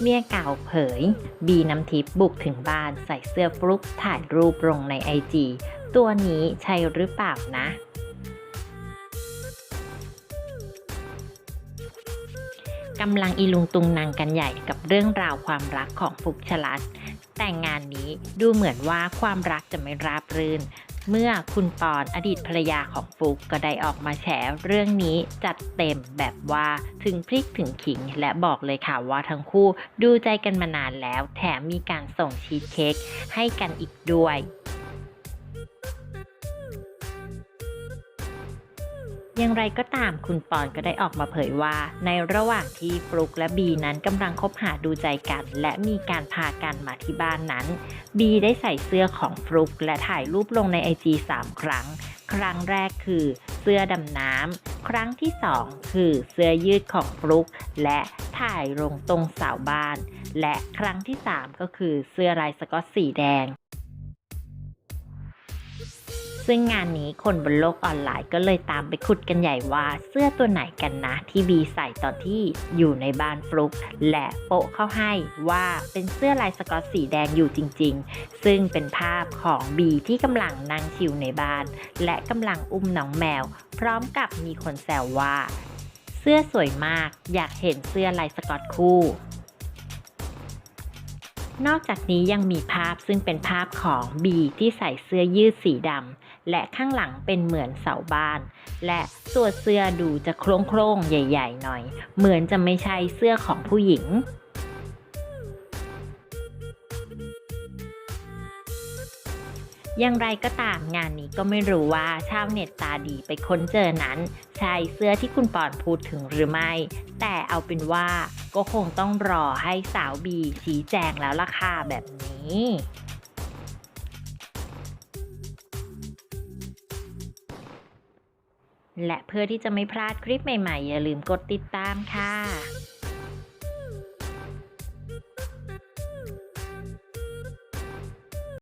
เมียเก่าเผย บีน้ำทิพย์บุกถึงบ้านใส่เสื้อฟลุกถ่ายรูปลงในไอจีตัวนี้ใช่หรือเปล่านะ กำลังอีลุงตุงนางกันใหญ่กับเรื่องราวความรักของฟุกชลัดแต่งงานนี้ดูเหมือนว่าความรักจะไม่ราบรื่น เมื่อคุณปอนอดีตภรรยาของฟุกก็ได้ออกมาแฉเรื่องนี้จัดเต็มแบบว่าถึงพริกถึงขิง และบอกเลยค่ะว่าทั้งคู่ดูใจกันมานานแล้ว แถมมีการส่งชีสเค้กให้กันอีกด้วย อย่างไรก็ตามคุณปอนก็ได้ออกมาเผยว่า ในระหว่างที่ฟลุกและบีนั้นกำลังคบหาดูใจกัน และมีการพากันมาที่บ้านนั้น บีได้ใส่เสื้อของฟลุกและถ่ายรูปลงในไอจี3ครั้ง ครั้งแรกคือเสื้อดำน้ำครั้งที่2คือเสื้อยืดของฟลุก และถ่ายลงตรงเสาบ้าน และครั้งที่3ก็คือเสื้อลายสก๊อตสีแดง ซึ่งงานนี้คนบนโลกออนไลน์ก็เลยตามไปขุดกันใหญ่ว่าเสื้อตัวไหนกันนะที่บีใส่ตอนที่อยู่ในบ้านฟลุก และโปะเข้าให้ว่าเป็นเสื้อลายสกอตสีแดงอยู่จริง ๆ ซึ่งเป็นภาพของบีที่กำลังนั่งชิวในบ้าน และกำลังอุ้มน้องแมว พร้อมกับมีคนแซวว่า เสื้อสวยมากอยากเห็นเสื้อลายสกอตคู่ นอกจากนี้ยังมีภาพซึ่งเป็นภาพของบีที่ใส่เสื้อยืดสีดำและข้างหลังเป็นเหมือนเสาบ้าน และตัวเสื้อดูจะโคร่งๆใหญ่ ๆ หน่อย เหมือนจะไม่ใช่เสื้อของผู้หญิง อย่างไรก็ตามงานนี้ก็ไม่รู้ว่าชาวเน็ตตาดีไปค้นเจอนั้น ใช่เสื้อที่คุณปอนพูดถึงหรือไม่ แต่เอาเป็นว่าก็คงต้องรอให้สาวบีชี้แจงแล้วล่ะค่ะแบบนี้และเพื่อที่จะไม่พลาดคลิปใหม่ๆ อย่าลืมกดติดตามค่ะ